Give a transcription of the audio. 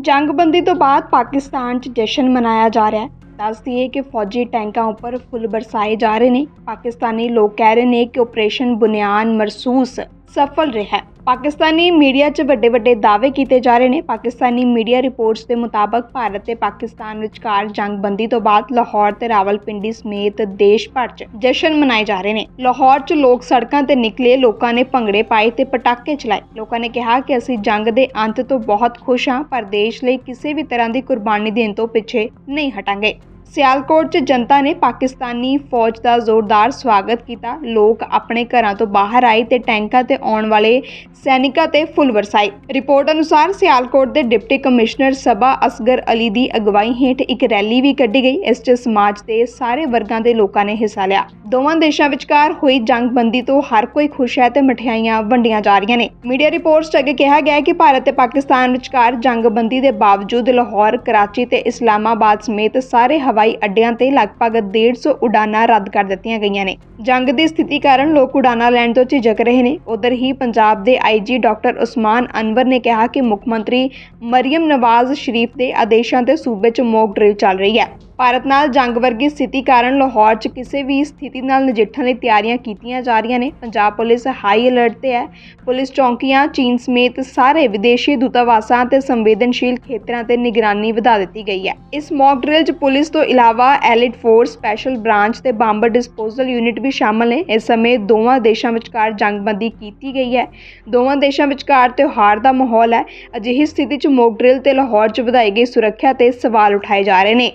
ਜੰਗਬੰਦੀ ਤੋਂ ਬਾਅਦ ਪਾਕਿਸਤਾਨ 'ਚ ਜਸ਼ਨ ਮਨਾਇਆ ਜਾ ਰਿਹਾ ਹੈ। ਦੱਸਦੀ ਹੈ ਕਿ ਫੌਜੀ ਟੈਂਕਾਂ ਉੱਪਰ ਫੁੱਲ ਬਰਸਾਏ ਜਾ ਰਹੇ ਨੇ। ਪਾਕਿਸਤਾਨੀ ਲੋਕ ਕਹਿ ਰਹੇ ਨੇ ਕਿ ਆਪਰੇਸ਼ਨ ਬੁਨਿਆਨ ਮਰਸੂਸ ਸਫਲ ਰਿਹਾ ਪਾਕਿਸਤਾਨੀ ਮੀਡੀਆ 'ਚ ਵੱਡੇ ਵੱਡੇ ਦਾਅਵੇ ਕੀਤੇ ਜਾ ਰਹੇ ਨੇ। ਪਾਕਿਸਤਾਨੀ ਮੀਡੀਆ ਰਿਪੋਰਟਸ ਦੇ ਮੁਤਾਬਕ ਭਾਰਤ ਤੇ ਪਾਕਿਸਤਾਨ ਵਿਚਕਾਰ ਜੰਗਬੰਦੀ ਤੋਂ ਬਾਅਦ ਲਾਹੌਰ ਤੇ ਰਾਵਲਪਿੰਡੀ ਸਮੇਤ ਦੇਸ਼ ਭਰ 'ਚ ਜਸ਼ਨ ਮਨਾਏ ਜਾ ਰਹੇ ਨੇ। ਲਾਹੌਰ 'ਚ ਲੋਕ ਸੜਕਾਂ ਤੇ ਨਿਕਲੇ ਲੋਕਾਂ ਨੇ ਭੰਗੜੇ ਪਾਏ ਤੇ ਪਟਾਕੇ ਚਲਾਏ। ਲੋਕਾਂ ਨੇ ਕਿਹਾ ਕਿ ਅਸੀਂ ਜੰਗ ਦੇ ਅੰਤ ਤੋਂ ਬਹੁਤ ਖੁਸ਼ ਹਾਂ, ਪਰ ਦੇਸ਼ ਲਈ ਕਿਸੇ ਵੀ ਤਰ੍ਹਾਂ ਦੀ ਕੁਰਬਾਨੀ ਦੇਣ ਤੋਂ ਪਿੱਛੇ ਨਹੀਂ ਹਟਾਂਗੇ। ਸਿਆਲਕੋਟ 'ਚ ਜਨਤਾ ਨੇ ਪਾਕਿਸਤਾਨੀ ਫੌਜ ਦਾ ਜ਼ੋਰਦਾਰ ਸਵਾਗਤ ਕੀਤਾ। ਲੋਕ ਆਪਣੇ ਘਰਾਂ ਤੋਂ ਬਾਹਰ ਆਏ ਤੇ ਟੈਂਕਾਂ ਤੇ ਆਉਣ ਵਾਲੇ ਸੈਨਿਕਾਂ ਤੇ ਫੁੱਲ ਵਰਸਾਏ ਰਿਪੋਰਟ ਅਨੁਸਾਰ ਸਿਆਲਕੋਟ ਦੇ ਡਿਪਟੀ ਕਮਿਸ਼ਨਰ ਸਬਾ ਅਸਗਰ ਅਲੀ ਦੀ ਅਗਵਾਈ ਹੇਠ ਇੱਕ ਰੈਲੀ ਵੀ ਕੱਢੀ ਗਈ। ਇਸ 'ਚ ਸਮਾਜ ਦੇ ਸਾਰੇ ਵਰਗਾਂ ਦੇ ਲੋਕਾਂ ਨੇ ਹਿੱਸਾ ਲਿਆ। ਦੋਵਾਂ ਦੇਸ਼ਾਂ ਵਿਚਕਾਰ ਹੋਈ ਜੰਗਬੰਦੀ ਤੋਂ ਹਰ ਕੋਈ ਖੁਸ਼ ਹੈ ਤੇ ਮਠਿਆਈਆਂ ਵੰਡੀਆਂ ਜਾ ਰਹੀਆਂ ਨੇ। ਮੀਡੀਆ ਰਿਪੋਰਟਸ 'ਚ ਅੱਗੇ ਕਿਹਾ ਗਿਆ ਹੈ ਕਿ ਭਾਰਤ ਤੇ ਪਾਕਿਸਤਾਨ ਵਿਚਕਾਰ ਜੰਗਬੰਦੀ ਦੇ ਬਾਵਜੂਦ ਲਾਹੌਰ, ਕਰਾਚੀ ਤੇ ਇਸਲਾਮਾਬਾਦ ਸਮੇਤ ਸਾਰੇ ਹਵਾ ਹਵਾਈ ਅੱਡਿਆਂ ਤੇ ਲਗਭਗ 150 ਉਡਾਨਾਂ ਰੱਦ ਕਰ ਦਿੱਤੀਆਂ ਗਈਆਂ ਨੇ। ਜੰਗ ਦੀ ਸਥਿਤੀ ਕਾਰਨ ਲੋਕ ਉਡਾਨਾਂ ਲੈਣ ਤੋਂ ਝਿਜਕ ਰਹੇ ਨੇ। ਉਧਰ ਹੀ ਪੰਜਾਬ ਦੇ ਆਈਜੀ ਡਾਕਟਰ ਉਸਮਾਨ ਅਨਵਰ ਨੇ ਕਿਹਾ ਕਿ ਮੁੱਖ ਮੰਤਰੀ ਮਰੀਮ ਨਵਾਜ਼ ਸ਼ਰੀਫ ਦੇ ਆਦੇਸ਼ਾਂ ਤੇ ਸੂਬੇ 'ਚ ਮੌਕ ਡਰਿਲ ਚੱਲ ਰਹੀ ਹੈ। ਭਾਰਤ ਨਾਲ ਜੰਗ ਵਰਗੀ ਸਥਿਤੀ ਕਾਰਨ ਲਾਹੌਰ 'ਚ ਕਿਸੇ ਵੀ ਸਥਿਤੀ ਨਾਲ ਨਜਿੱਠਣ ਲਈ ਤਿਆਰੀਆਂ ਕੀਤੀਆਂ ਜਾ ਰਹੀਆਂ ਨੇ। ਪੰਜਾਬ ਪੁਲਿਸ ਹਾਈ ਅਲਰਟ ਤੇ ਹੈ। ਪੁਲਿਸ ਚੌਂਕੀਆਂ, ਚੀਨ ਸਮੇਤ ਸਾਰੇ ਵਿਦੇਸ਼ੀ ਦੂਤਾਵਾਸਾਂ ਤੇ ਸੰਵੇਦਨਸ਼ੀਲ ਖੇਤਰਾਂ ਤੇ ਨਿਗਰਾਨੀ ਵਧਾ ਦਿੱਤੀ ਗਈ ਹੈ। ਇਸ ਮੌਕ ਡਰਿਲ 'ਚ ਪੁਲਿਸ ਤੋਂ ਇਲਾਵਾ ਐਲਿਟ ਫੋਰਸ ਸਪੈਸ਼ਲ ਬ੍ਰਾਂਚ ਤੇ ਬੰਬ ਡਿਸਪੋਜ਼ਲ ਯੂਨਿਟ ਵੀ ਸ਼ਾਮਲ ਨੇ। ਇਸ ਸਮੇਂ ਦੋਵਾਂ ਦੇਸ਼ਾਂ ਵਿਚਕਾਰ ਜੰਗਬੰਦੀ ਕੀਤੀ ਗਈ ਹੈ। ਦੋਵਾਂ ਦੇਸ਼ਾਂ ਵਿਚਕਾਰ ਤਿਉਹਾਰ ਦਾ ਮਾਹੌਲ ਹੈ। ਅਜਿਹੀ ਸਥਿਤੀ 'ਚ ਮੌਕ ਡਰਿਲ ਤੇ ਲਾਹੌਰ 'ਚ ਵਧਾਈ ਗਈ ਸੁਰੱਖਿਆ ਤੇ ਸਵਾਲ ਉਠਾਏ ਜਾ ਰਹੇ ਨੇ।